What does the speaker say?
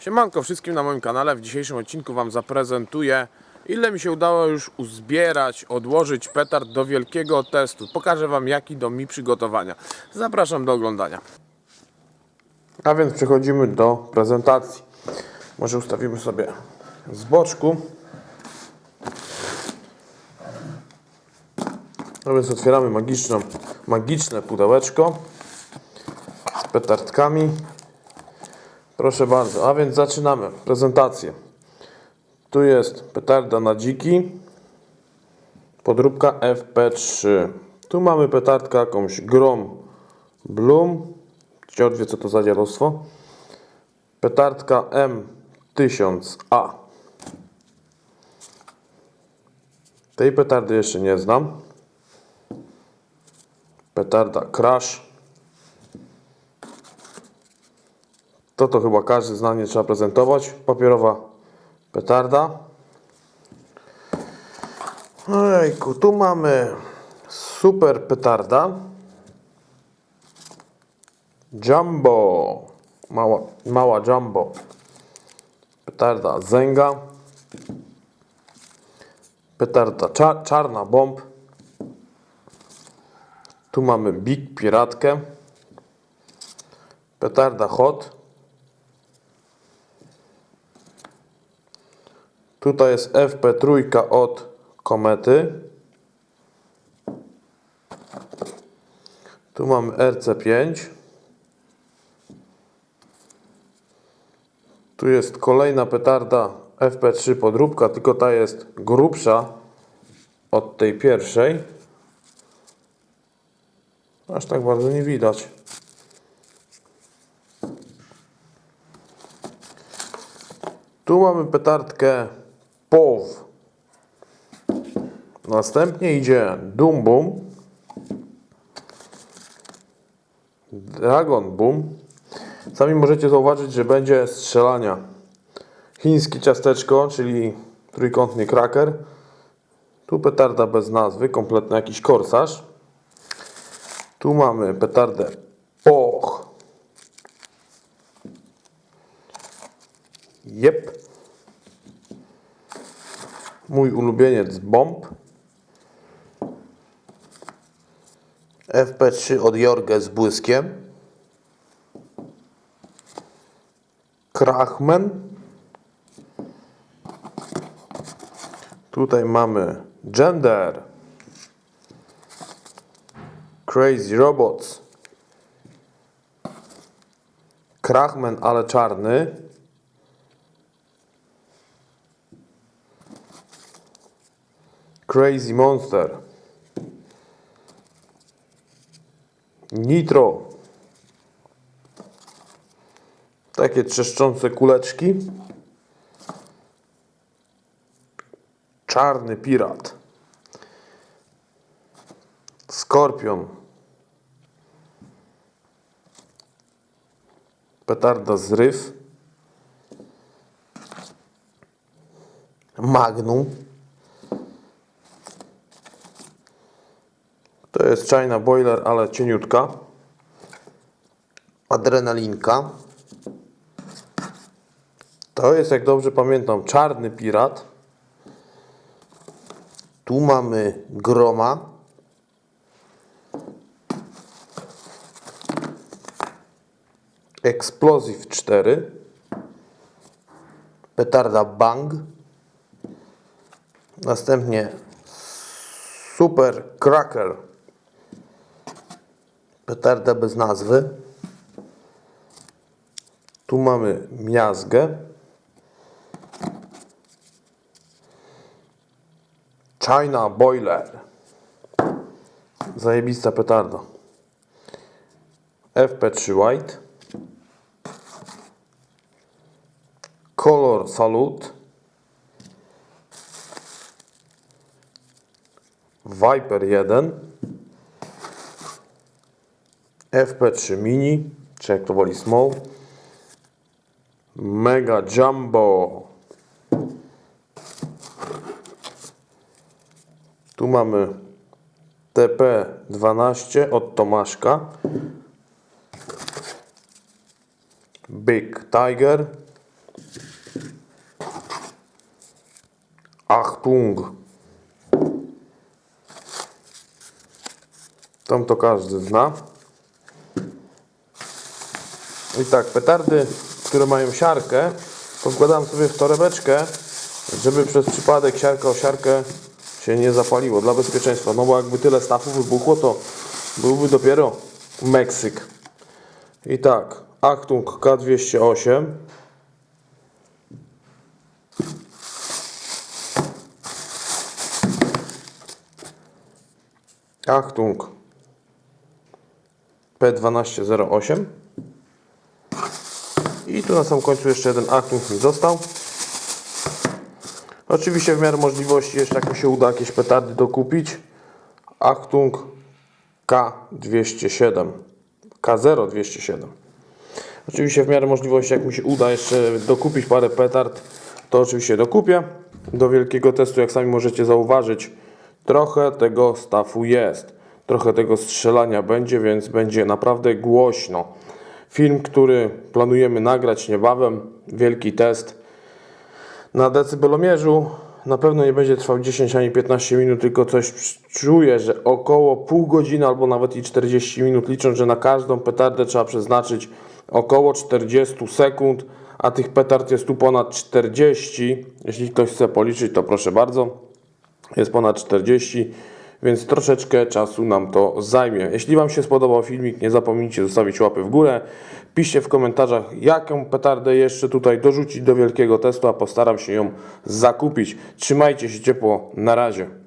Siemanko wszystkim na moim kanale. W dzisiejszym odcinku Wam zaprezentuję ile mi się udało już uzbierać, odłożyć petard do wielkiego testu. Pokażę Wam jaki do mi przygotowania. Zapraszam do oglądania. A więc przechodzimy do prezentacji. Może ustawimy sobie z boczku. A więc otwieramy magiczną, magiczne pudełeczko z petardkami. Proszę bardzo, a więc zaczynamy prezentację. Tu jest petarda na dziki, podróbka FP3. Tu mamy petardkę jakąś Grom Bloom. Ciot co to za dziadostwo. Petardka M1000A. Tej petardy jeszcze nie znam. Petarda Crash. To to chyba każdy zna, nie trzeba prezentować. Papierowa petarda. Ojejku, tu mamy super petarda. Jumbo. Mała, mała jumbo. Petarda Zenga. Petarda cza, czarna bomb. Tu mamy Big Piratkę. Petarda Hot. Tutaj jest FP3 od Komety. Tu mamy RC5. Tu jest kolejna petarda FP3 podróbka, tylko ta jest grubsza od tej pierwszej. Aż tak bardzo nie widać. Tu mamy petardkę POW. Następnie idzie Doom Boom. Dragon Boom. Sami możecie zauważyć, że będzie strzelania. Chińskie ciasteczko, czyli trójkątny kraker. Tu petarda bez nazwy, kompletny jakiś korsarz. Tu mamy petardę POCH. Jep. Mój ulubieniec bomb. FP3 od Jorge z błyskiem. Krachmen. Tutaj mamy Gender. Crazy Robots. Krachmen, ale czarny. Crazy Monster. Nitro. Takie trzeszczące kuleczki. Czarny pirat. Skorpion. Petarda zryw. Magnum. To jest China Boiler, ale cieniutka. Adrenalinka. To jest, jak dobrze pamiętam, czarny pirat. Tu mamy groma. Explosive 4. Petarda Bang. Następnie Super Cracker. Petarda bez nazwy. Tu mamy miazgę. China Boiler. Zajebista petarda. FP3 White. Color Salute. Viper 1. FP3 Mini, czy jak to woli Small, Mega Jumbo. Tu mamy TP12 od Tomaszka. Big Tiger. Achtung. Tam to każdy zna. I tak, petardy, które mają siarkę, to wkładam sobie w torebeczkę, żeby przez przypadek siarka o siarkę się nie zapaliło dla bezpieczeństwa. No bo jakby tyle stafu wybuchło, to byłby dopiero Meksyk. I tak, Achtung K208. Achtung P1208. I tu na sam końcu jeszcze jeden Achtung mi został. Oczywiście w miarę możliwości jeszcze jak mi się uda jakieś petardy dokupić. Achtung K207. K0207. Oczywiście w miarę możliwości jak mi się uda jeszcze dokupić parę petard, to oczywiście dokupię. Do wielkiego testu, jak sami możecie zauważyć, trochę tego stafu jest. Trochę tego strzelania będzie, więc będzie naprawdę głośno. Film, który planujemy nagrać niebawem, wielki test na decybelomierzu na pewno nie będzie trwał 10 ani 15 minut, tylko coś czuję, że około pół godziny albo nawet i 40 minut, licząc, że na każdą petardę trzeba przeznaczyć około 40 sekund, a tych petard jest tu ponad 40. Jeśli ktoś chce policzyć, to proszę bardzo. Jest ponad 40, więc troszeczkę czasu nam to zajmie. Jeśli Wam się spodobał filmik, nie zapomnijcie zostawić łapy w górę. Piszcie w komentarzach, jaką petardę jeszcze tutaj dorzucić do wielkiego testu, a postaram się ją zakupić. Trzymajcie się ciepło, na razie.